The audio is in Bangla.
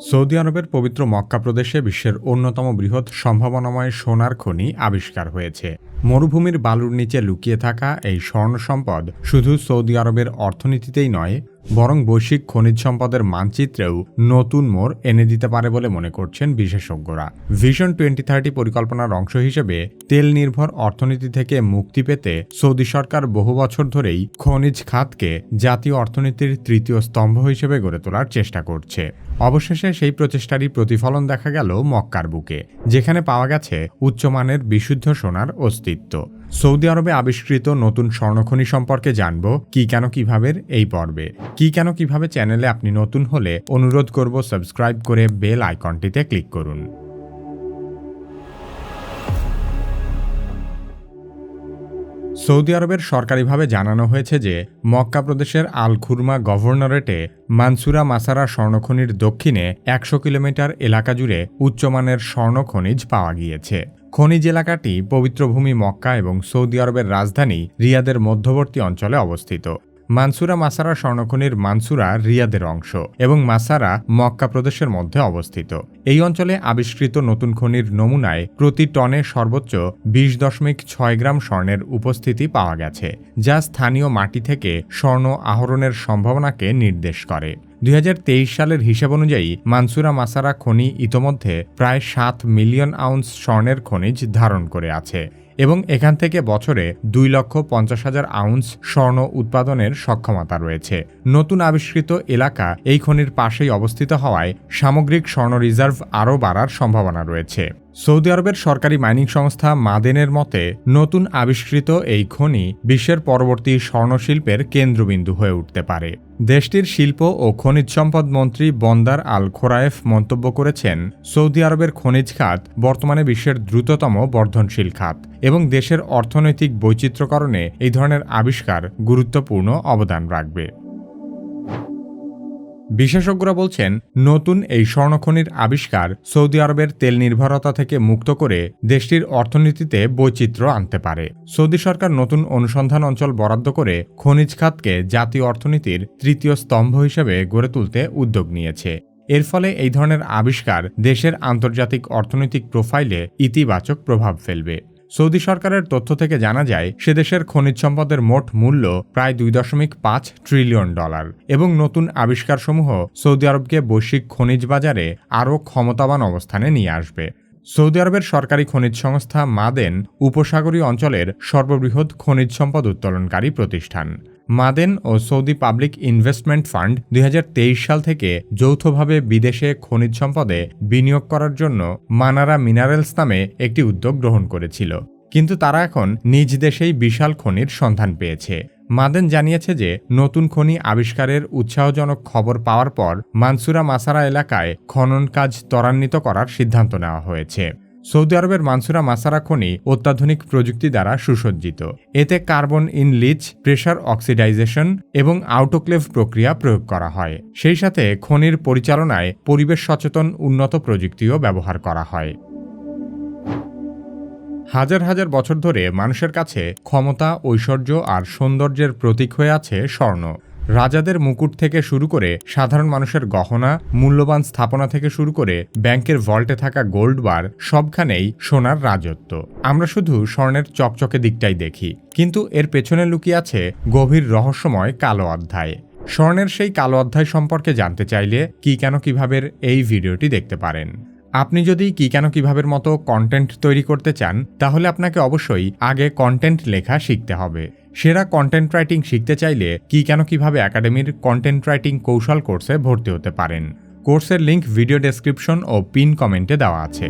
সৌদি আরবের পবিত্র মক্কা প্রদেশে বিশ্বের অন্যতম বৃহৎ সম্ভাবনাময় সোনার খনি আবিষ্কার হয়েছে। মরুভূমির বালুর নিচে লুকিয়ে থাকা এই স্বর্ণ সম্পদ শুধু সৌদি আরবের অর্থনীতিতেই নয় বরং বৈশ্বিক খনিজ সম্পদের মানচিত্রেও নতুন মোড় এনে দিতে পারে বলে মনে করছেন বিশেষজ্ঞরা। ভিশন টোয়েন্টি থার্টি পরিকল্পনার অংশ হিসেবে তেল নির্ভর অর্থনীতি থেকে মুক্তি পেতে সৌদি সরকার বহু বছর ধরেই খনিজ খাতকে জাতীয় অর্থনীতির তৃতীয় স্তম্ভ হিসেবে গড়ে তোলার চেষ্টা করছে। অবশেষে সেই প্রচেষ্টারই প্রতিফলন দেখা গেল মক্কার বুকে, যেখানে পাওয়া গেছে উচ্চমানের বিশুদ্ধ সোনার অস্তিত্ব। সৌদি আরবে আবিষ্কৃত নতুন স্বর্ণখনি সম্পর্কে জানব, কি কেন কীভাবে এই পর্বে। কি কেন কীভাবে চ্যানেলে আপনি নতুন হলে অনুরোধ করব সাবস্ক্রাইব করে বেল আইকনটিতে ক্লিক করুন। সৌদি আরবের সরকারিভাবে জানানো হয়েছে যে, মক্কা প্রদেশের আল খুরমা গভর্নরেটে মানসুরা মাসারা স্বর্ণখনির দক্ষিণে একশো কিলোমিটার এলাকা জুড়ে উচ্চমানের স্বর্ণ খনিজ পাওয়া গিয়েছে। খনিজ এলাকাটি পবিত্র ভূমি মক্কা এবং সৌদি আরবের রাজধানী রিয়াদের মধ্যবর্তী অঞ্চলে অবস্থিত। মানসুরা মাসারা স্বর্ণখনির মানসুরা রিয়াদের অংশ এবং মাসারা মক্কা প্রদেশের মধ্যে অবস্থিত। এই অঞ্চলে আবিষ্কৃত নতুন খনির নমুনায় প্রতি টনে সর্বোচ্চ বিশ দশমিক ছয় গ্রাম স্বর্ণের উপস্থিতি পাওয়া গেছে, যা স্থানীয় মাটি থেকে স্বর্ণ আহরণের সম্ভাবনাকে নির্দেশ করে। দুই হাজার তেইশ সালের হিসাব অনুযায়ী মানসুরা মাসারা খনি ইতোমধ্যে প্রায় সাত মিলিয়ন আউন্স স্বর্ণের খনিজ ধারণ করে আছে এবং এখান থেকে বছরে দুই লক্ষ পঞ্চাশ হাজার আউন্স স্বর্ণ উৎপাদনের সক্ষমতা রয়েছে। নতুন আবিষ্কৃত এলাকা এই খনির পাশেই অবস্থিত হওয়ায় সামগ্রিক স্বর্ণ রিজার্ভ আরও বাড়ার সম্ভাবনা রয়েছে। সৌদি আরবের সরকারি মাইনিং সংস্থা মাদেনের মতে, নতুন আবিষ্কৃত এই খনি বিশ্বের পরবর্তী স্বর্ণশিল্পের কেন্দ্রবিন্দু হয়ে উঠতে পারে। দেশটির শিল্প ও খনিজ সম্পদ মন্ত্রী বন্দার আল খোরায়েফ মন্তব্য করেছেন, সৌদি আরবের খনিজ খাত বর্তমানে বিশ্বের দ্রুততম বর্ধনশীল খাত এবং দেশের অর্থনৈতিক বৈচিত্র্যকরণে এই ধরনের আবিষ্কার গুরুত্বপূর্ণ অবদান রাখবে। বিশেষজ্ঞরা বলছেন, নতুন এই স্বর্ণখনির আবিষ্কার সৌদি আরবের তেল নির্ভরতা থেকে মুক্ত করে দেশটির অর্থনীতিতে বৈচিত্র্য আনতে পারে। সৌদি সরকার নতুন অনুসন্ধান অঞ্চল বরাদ্দ করে খনিজ খাতকে জাতীয় অর্থনীতির তৃতীয় স্তম্ভ হিসেবে গড়ে তুলতে উদ্যোগ নিয়েছে। এর ফলে এই ধরনের আবিষ্কার দেশের আন্তর্জাতিক অর্থনৈতিক প্রোফাইলে ইতিবাচক প্রভাব ফেলবে। সৌদি সরকারের তথ্য থেকে জানা যায়, সে দেশের খনিজ সম্পদের মোট মূল্য প্রায় দুই দশমিক পাঁচ ট্রিলিয়ন ডলার এবং নতুন আবিষ্কারসমূহ সৌদি আরবকে বৈশ্বিক খনিজ বাজারে আরও ক্ষমতাবান অবস্থানে নিয়ে আসবে। সৌদি আরবের সরকারি খনিজ সংস্থা মাদেন উপসাগরীয় অঞ্চলের সর্ববৃহৎ খনিজ সম্পদ উত্তোলনকারী প্রতিষ্ঠান। মাদেন ও সৌদি পাবলিক ইনভেস্টমেন্ট ফান্ড দুই হাজার তেইশ সাল থেকে যৌথভাবে বিদেশে খনিজ সম্পদে বিনিয়োগ করার জন্য মানারা মিনারেলস নামে একটি উদ্যোগ গ্রহণ করেছিল। কিন্তু তারা এখন নিজ দেশেই বিশাল খনির সন্ধান পেয়েছে। মাদেন জানিয়েছে যে নতুন খনি আবিষ্কারের উৎসাহজনক খবর পাওয়ার পর মানসুরা মাসারা এলাকায় খনন কাজ ত্বরান্বিত করার সিদ্ধান্ত নেওয়া হয়েছে। সৌদি আরবের মানসুরা মাসারা খনি অত্যাধুনিক প্রযুক্তি দ্বারা সুসজ্জিত। এতে carbon in leach pressure oxidization এবং আউটোক্লেভ প্রক্রিয়া প্রয়োগ করা হয়। সেই সাথে খনির পরিচালনায় পরিবেশ সচেতন উন্নত প্রযুক্তিও ব্যবহার করা হয়। হাজার হাজার বছর ধরে মানুষের কাছে ক্ষমতা, ঐশ্বর্য আর সৌন্দর্যের প্রতীক হয়ে আছে স্বর্ণ। রাজাদের মুকুট থেকে শুরু করে সাধারণ মানুষের গহনা, মূল্যবান স্থাপনা থেকে শুরু করে ব্যাংকের ভল্টে থাকা গোল্ড বার, সবখানেই সোনার রাজত্ব। আমরা শুধু স্বর্ণের চকচকে দিকটাই দেখি, কিন্তু এর পেছনে লুকিয়ে আছে গভীর রহস্যময় কালো অধ্যায়। স্বর্ণের সেই কালো অধ্যায় সম্পর্কে জানতে চাইলে কি কেন কীভাবে এই ভিডিওটি দেখতে পারেন। আপনি যদি কি কেন কিভাবের মতো কন্টেন্ট তৈরি করতে চান, তাহলে আপনাকে অবশ্যই আগে কন্টেন্ট লেখা শিখতে হবে। সেরা কন্টেন্ট রাইটিং শিখতে চাইলে কি কেন কীভাবে একাডেমির কন্টেন্ট রাইটিং কৌশল কোর্সে ভর্তি হতে পারেন। কোর্সের লিঙ্ক ভিডিও ডেসক্রিপশন ও পিন কমেন্টে দেওয়া আছে।